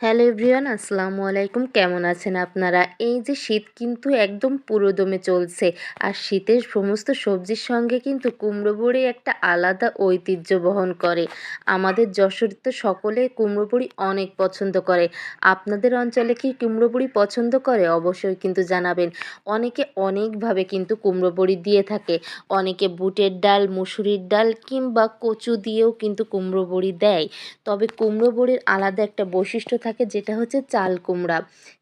Hello everyone, আসসালামু আলাইকুম। কেমন আছেন আপনারা? এই যে শীত কিন্তু একদম পুরোদমে চলছে আর শীতের সমস্ত সবজির সঙ্গে কিন্তু কুমড়ো বড়ি একটা আলাদা ঐতিহ্য বহন করে। আমাদের যশোর তো সকলে কুমড়ো বড়ি অনেক পছন্দ করে। আপনাদের অঞ্চলে কি কুমড়ো বড়ি পছন্দ করে? অবশ্যই কিন্তু জানাবেন। অনেকে অনেকভাবে কিন্তু কুমড়ো বড়ি দিয়ে থাকে। অনেকে বুটের ডাল, মুসুরির ডাল কিংবা কচু দিয়েও কিন্তু কুমড়ো বড়ি দেয়। তবে কুমড়ো বড়ির আলাদা একটা বৈশিষ্ট্য থাকে যেটা হচ্ছে চাল কুমড়া।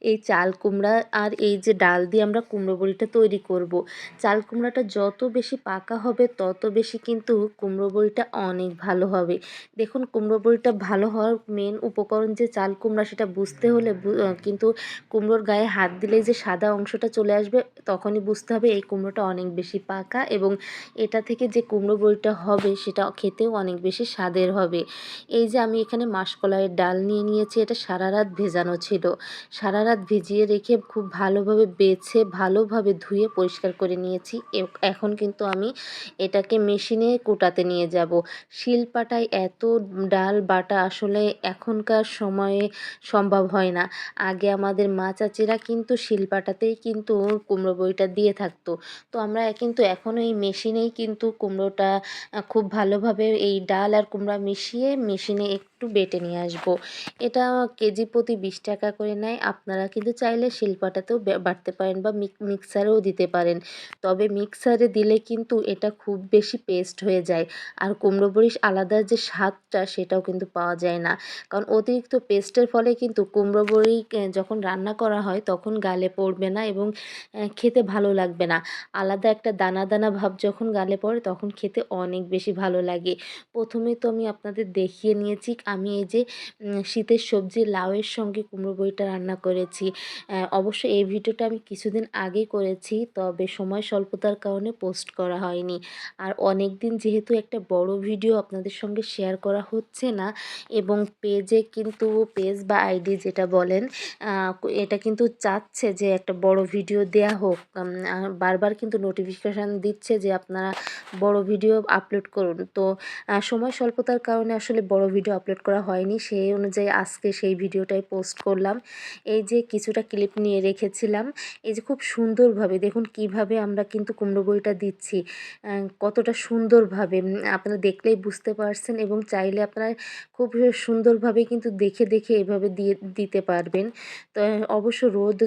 এই চাল কুমড়া আর এই যে ডাল দিয়ে আমরা কুমড়ো বড়িটা তৈরি করব। চাল কুমড়াটা যত বেশি পাকা হবে, তত বেশি কিন্তু কুমড়ো বড়িটা অনেক ভালো হবে। দেখুন, কুমড়ো বড়িটা ভালো হওয়ার মেন উপকরণ যে চাল কুমড়া, সেটা বুঝতে হলে কিন্তু কুমড়োর গায়ে হাত দিলেই যে সাদা অংশটা চলে আসবে, তখনই বুঝতে হবে এই কুমড়োটা অনেক বেশি পাকা এবং এটা থেকে যে কুমড়ো বড়িটা হবে, সেটা খেতেও অনেক বেশি স্বাদের হবে। এই যে আমি এখানে মাসকলাইয়ের ডাল নিয়ে নিয়েছি, এটা সারা রাত ভেজানো ছিল। সারা রাত ভিজিয়ে রেখে খুব ভালোভাবে বেছে, ভালোভাবে ধুয়ে পরিষ্কার করে নিয়েছি। এখন কিন্তু আমি এটাকে মেশিনে কুটাতে নিয়ে যাব। শিলপাটায় এত ডাল বাটা আসলে এখনকার সময়ে সম্ভব হয় না। আগে আমাদের মা চাচিরা কিন্তু শিলপাটাতেই কিন্তু কুমড়ো বইটা দিয়ে থাকতো। তো আমরা কিন্তু এখনও এই মেশিনেই কিন্তু কুমড়োটা খুব ভালোভাবে এই ডাল আর কুমড়া মিশিয়ে মেশিনে একটু বেটে নিয়ে আসব। এটা কেজি প্রতি বিশ টাকা করে নেয়। আপনারা কিন্তু চাইলে শিল্পাটাতেও বাটতে পারেন বা মিক্সারেও দিতে পারেন। তবে মিক্সারে দিলে কিন্তু এটা খুব বেশি পেস্ট হয়ে যায়। আর কুমড়ো বড়ির আলাদা যে স্বাদটা সেটাও কিন্তু পাওয়া যায় না। কারণ অতিরিক্ত পেস্টের ফলে কিন্তু কুমড়ো বড়ি যখন রান্না করা হয় তখন গালে পড়বে না এবং খেতে ভালো লাগবে না। আলাদা একটা দানা দানা ভাব যখন গালে পড়ে তখন খেতে অনেক বেশি ভালো লাগে। প্রথমে তো আমি আপনাদের দেখিয়ে নিয়েছি আমি এই যে শীতের সবজি, লাউয়ের সঙ্গে কুমড়ো বড়িটা রান্না করেছি। অবশ্য এই ভিডিওটা আমি কিছুদিন আগে করেছি, তবে সময় স্বল্পতার কারণে পোস্ট করা হয়নি। আর অনেক দিন যেহেতু একটা বড় ভিডিও আপনাদের সঙ্গে শেয়ার করা হচ্ছে না, এবং পেজে কিন্তু পেজ বা আইডি যেটা বলেন এটা কিন্তু চাচ্ছে যে একটা বড় ভিডিও দেয়া হোক। বারবার কিন্তু নোটিফিকেশান দিচ্ছে যে আপনারা বড় ভিডিও আপলোড করুন। তো সময় স্বল্পতার কারণে আসলে বড় ভিডিও আপলোড করা হয়নি। সেই অনুযায়ী আজকে সেই ভিডিওটাই পোস্ট করলাম। এই যে কিছুটা ক্লিপ নিয়ে রেখেছিলাম, এই যে খুব সুন্দরভাবে দেখুন কীভাবে আমরা কিন্তু কুমড়ো বড়িটা দিচ্ছি কতটা সুন্দরভাবে আপনারা দেখলেই বুঝতে পারছেন এবং চাইলে আপনারা খুব সুন্দরভাবে কিন্তু দেখে দেখে এভাবে দিয়ে, দিতে পারবেন। তো অবশ্য রোদ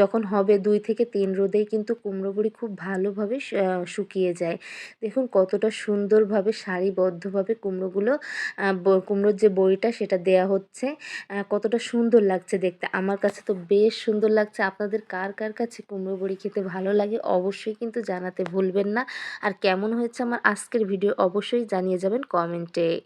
যখন হবে দুই থেকে তিন রোদেই কিন্তু কুমড়ো বড়ি খুব ভালোভাবে শুকিয়ে যায়। দেখুন কতটা সুন্দরভাবে সারিবদ্ধভাবে কুমড়োগুলো কুমড়োর যে বড়িটা সেটা দেয়া হচ্ছে। কতটা সুন্দর লাগছে দেখতে। আমার কাছে তো বেশ সুন্দর লাগছে। আপনাদের কার কার কাছে কুমড়ো বড়ি খেতে ভালো লাগে অবশ্যই কিন্তু জানাতে ভুলবেন না। আর কেমন হয়েছে আমার আজকের ভিডিও অবশ্যই জানিয়ে যাবেন কমেন্টে।